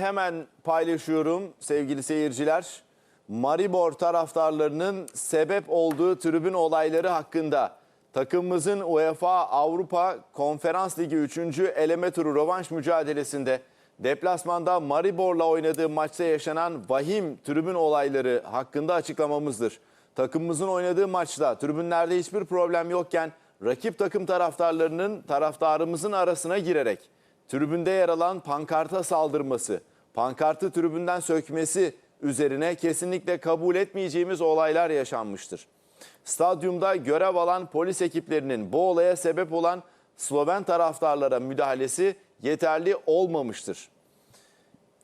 Hemen paylaşıyorum sevgili seyirciler. Maribor taraftarlarının sebep olduğu tribün olayları hakkında takımımızın UEFA Avrupa Konferans Ligi 3. eleme turu rövanş mücadelesinde deplasmanda Maribor'la oynadığı maçta yaşanan vahim tribün olayları hakkında açıklamamızdır. Takımımızın oynadığı maçta tribünlerde hiçbir problem yokken rakip takım taraftarlarının taraftarımızın arasına girerek tribünde yer alan pankarta saldırması, pankartı tribünden sökmesi üzerine kesinlikle kabul etmeyeceğimiz olaylar yaşanmıştır. Stadyumda görev alan polis ekiplerinin bu olaya sebep olan Sloven taraftarlara müdahalesi yeterli olmamıştır.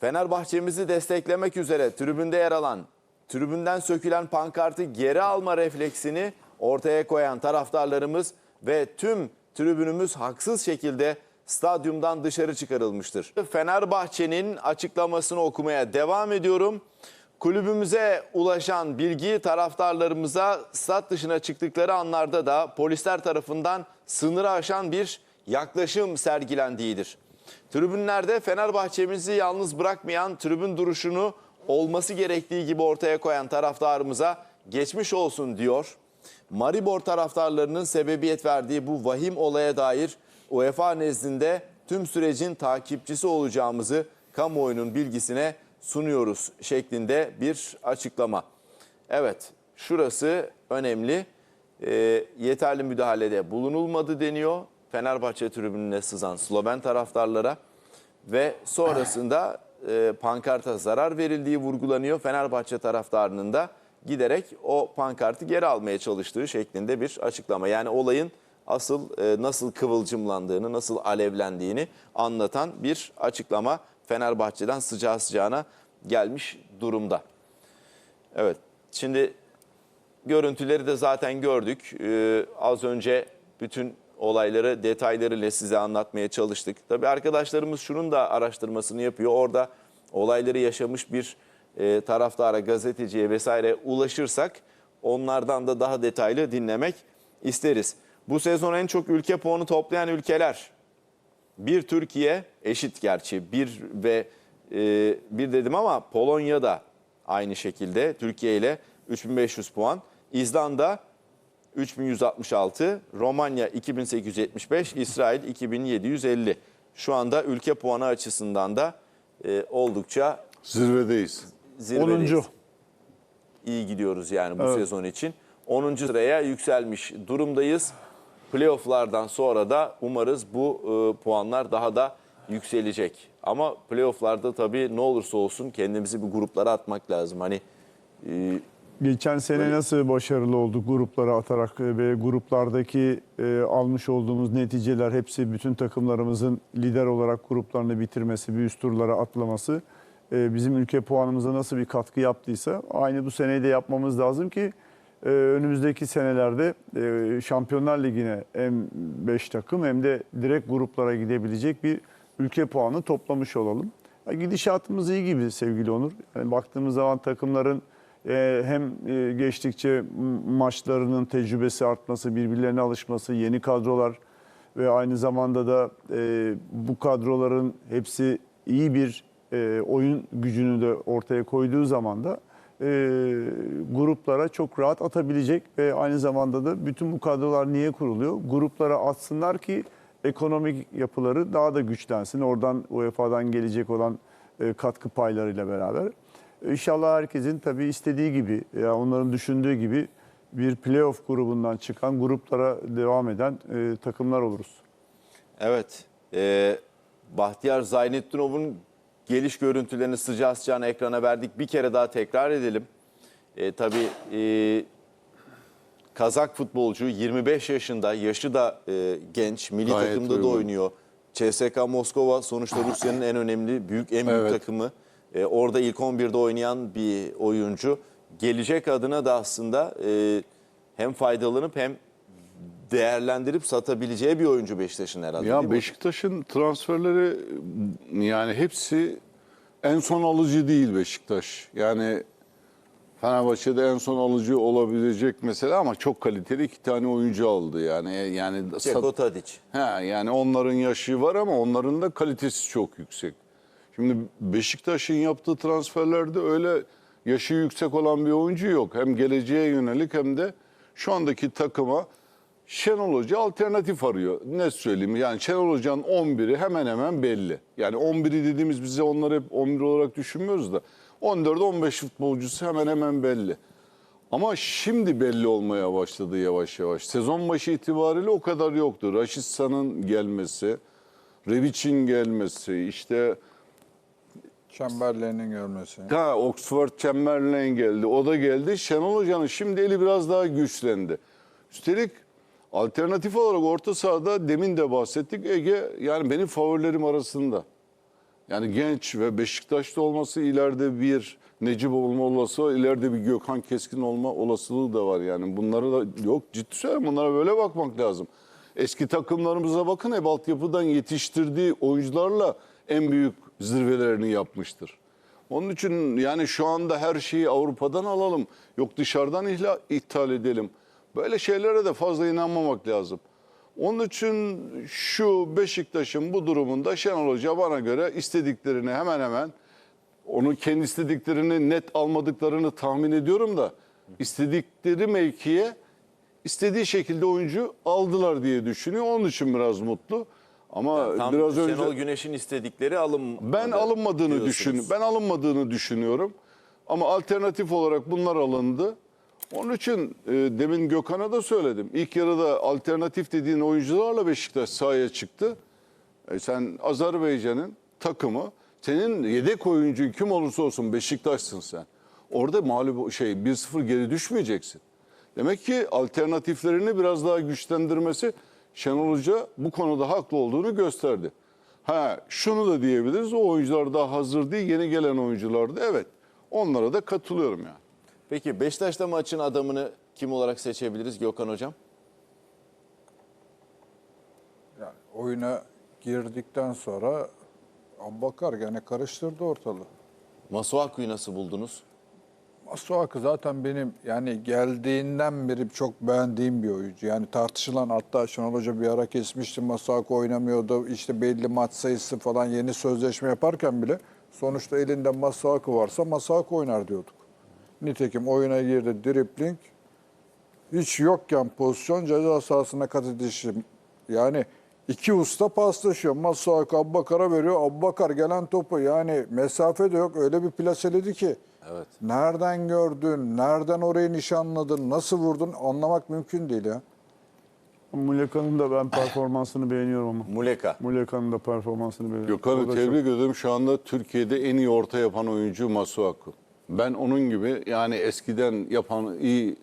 Fenerbahçemizi desteklemek üzere tribünde yer alan, tribünden sökülen pankartı geri alma refleksini ortaya koyan taraftarlarımız ve tüm tribünümüz haksız şekilde stadyumdan dışarı çıkarılmıştır. Fenerbahçe'nin açıklamasını okumaya devam ediyorum. Kulübümüze ulaşan bilgi taraftarlarımıza stat dışına çıktıkları anlarda da polisler tarafından sınırı aşan bir yaklaşım sergilendiğidir. Tribünlerde Fenerbahçemizi yalnız bırakmayan tribün duruşunu olması gerektiği gibi ortaya koyan taraftarımıza geçmiş olsun diyor. Maribor taraftarlarının sebebiyet verdiği bu vahim olaya dair UEFA nezdinde tüm sürecin takipçisi olacağımızı kamuoyunun bilgisine sunuyoruz şeklinde bir açıklama. Evet şurası önemli. E, yeterli müdahalede bulunulmadı deniyor Fenerbahçe tribününe sızan Sloven taraftarlara ve sonrasında e, pankarta zarar verildiği vurgulanıyor. Fenerbahçe taraftarının da giderek o pankartı geri almaya çalıştığı şeklinde bir açıklama. Yani olayın asıl e, nasıl kıvılcımlandığını, nasıl alevlendiğini anlatan bir açıklama Fenerbahçe'den sıcağı sıcağına gelmiş durumda. Evet, şimdi görüntüleri de zaten gördük. Ee, az önce bütün olayları detaylarıyla size anlatmaya çalıştık. Tabii arkadaşlarımız şunun da araştırmasını yapıyor. Orada olayları yaşamış bir e, taraftara, gazeteciye vesaire ulaşırsak onlardan da daha detaylı dinlemek isteriz. Bu sezon en çok ülke puanı toplayan ülkeler bir Türkiye eşit gerçi bir ve e, bir dedim ama Polonya da aynı şekilde Türkiye ile 3500 puan. İzlanda 3166, Romanya 2875, İsrail 2750. Şu anda ülke puanı açısından da e, oldukça Zirvedeyiz. zirvedeyiz. 10. İyi gidiyoruz yani bu Evet. sezon için. 10. sıraya yükselmiş durumdayız. Playoff'lardan sonra da umarız bu e, puanlar daha da yükselecek. Ama playoff'larda tabii ne olursa olsun kendimizi bir gruplara atmak lazım. Hani e, Geçen sene Böyle- nasıl başarılı olduk gruplara atarak e, ve gruplardaki e, almış olduğumuz neticeler hepsi bütün takımlarımızın lider olarak gruplarını bitirmesi, bir üst turlara atlaması e, bizim ülke puanımıza nasıl bir katkı yaptıysa aynı bu seneyi de yapmamız lazım ki e, önümüzdeki senelerde e, Şampiyonlar Ligi'ne hem 5 takım hem de direkt gruplara gidebilecek bir ülke puanı toplamış olalım. Ya Gidişatımız iyi gibi sevgili Onur. Yani baktığımız zaman takımların e, hem e, geçtikçe maçlarının tecrübesi artması, birbirlerine alışması, yeni kadrolar ve aynı zamanda da e, bu kadroların hepsi iyi bir e, oyun gücünü de ortaya koyduğu zaman da e, gruplara çok rahat atabilecek ve aynı zamanda da bütün bu kadrolar niye kuruluyor? Gruplara atsınlar ki ekonomik yapıları daha da güçlensin. Oradan UEFA'dan gelecek olan e, katkı paylarıyla beraber. İnşallah herkesin tabii istediği gibi, ya onların düşündüğü gibi bir playoff grubundan çıkan gruplara devam eden e, takımlar oluruz. Evet. Ee, Bahtiyar Zaynettinov'un geliş görüntülerini sıcağı sıcağına ekrana verdik. Bir kere daha tekrar edelim. Ee, tabii e, Kazak futbolcu 25 yaşında, yaşı da e, genç, milli Gayet takımda da uygun. oynuyor. CSKA Moskova sonuçta Rusya'nın en önemli, büyük en büyük Evet. takımı. Ee, orada ilk 11'de oynayan bir oyuncu. Gelecek adına da aslında e, hem faydalanıp hem değerlendirip satabileceği bir oyuncu Beşiktaş'ın herhalde. Ya? Beşiktaş'ın transferleri yani hepsi en son alıcı değil Beşiktaş. Yani Fenerbahçe'de en son alıcı olabilecek mesela ama çok kaliteli iki tane oyuncu aldı yani yani Ceko Tadic. ha yani onların yaşı var ama onların da kalitesi çok yüksek. Şimdi Beşiktaş'ın yaptığı transferlerde öyle yaşı yüksek olan bir oyuncu yok. Hem geleceğe yönelik hem de şu andaki takıma Şenol Hoca alternatif arıyor. Ne söyleyeyim yani Şenol Hoca'nın 11'i hemen hemen belli. Yani 11'i dediğimiz bize onları hep 11 olarak düşünmüyoruz da 14-15 futbolcusu hemen hemen belli. Ama şimdi belli olmaya başladı yavaş yavaş. Sezon başı itibariyle o kadar yoktu. Raşitsa'nın gelmesi, Revic'in gelmesi, işte Chamberlain'in görmesi. ha, Oxford Chamberlain geldi. O da geldi. Şenol Hoca'nın şimdi eli biraz daha güçlendi. Üstelik alternatif olarak orta sahada demin de bahsettik. Ege yani benim favorilerim arasında. Yani genç ve Beşiktaş'ta olması ileride bir Necip olma olasılığı, ileride bir Gökhan Keskin olma olasılığı da var yani. Bunlara da yok ciddi söylüyorum bunlara böyle bakmak lazım. Eski takımlarımıza bakın hep altyapıdan yetiştirdiği oyuncularla en büyük zirvelerini yapmıştır. Onun için yani şu anda her şeyi Avrupa'dan alalım. Yok dışarıdan ihla, ithal edelim. Böyle şeylere de fazla inanmamak lazım. Onun için şu Beşiktaş'ın bu durumunda Şenol Hoca bana göre istediklerini hemen hemen onu kendi istediklerini net almadıklarını tahmin ediyorum da istedikleri mevkiye istediği şekilde oyuncu aldılar diye düşünüyor. Onun için biraz mutlu. Ama Tam biraz önce Şenol Güneş'in istedikleri alım. ben alınmadığını düşün ben alınmadığını düşünüyorum. Ama alternatif olarak bunlar alındı. Onun için e, demin Gökhan'a da söyledim. İlk yarıda alternatif dediğin oyuncularla Beşiktaş sahaya çıktı. E, sen Azerbaycan'ın takımı senin yedek oyuncu kim olursa olsun Beşiktaş'sın sen. Orada mağlup şey 1-0 geri düşmeyeceksin. Demek ki alternatiflerini biraz daha güçlendirmesi Şenol Hoca bu konuda haklı olduğunu gösterdi. Ha şunu da diyebiliriz o oyuncular daha hazır değil yeni gelen oyunculardı. Evet onlara da katılıyorum yani. Peki Beşiktaş'ta maçın adamını kim olarak seçebiliriz Gökhan Hocam? Yani oyuna girdikten sonra Abbakar gene karıştırdı ortalığı. Masuaku'yu nasıl buldunuz? Masuaku zaten benim yani geldiğinden beri çok beğendiğim bir oyuncu. Yani tartışılan hatta Şenol Hoca bir ara kesmişti Masuaku oynamıyordu. İşte belli maç sayısı falan yeni sözleşme yaparken bile sonuçta elinde Masuaku varsa Masuaku oynar diyorduk. Nitekim oyuna girdi dripling hiç yokken pozisyon ceza sahasına kat edişi. Yani iki usta paslaşıyor. Masuaku Abbakar'a veriyor. Abbakar gelen topu yani mesafe de yok. Öyle bir plaseledi ki. Evet. Nereden gördün, nereden orayı nişanladın, nasıl vurdun anlamak mümkün değil ya. Muleka'nın da ben performansını beğeniyorum ama. Muleka. Muleka'nın da performansını beğeniyorum. Gökhan'ı tebrik ediyorum. Şu anda Türkiye'de en iyi orta yapan oyuncu Masuaku. Ben onun gibi yani eskiden yapan iyi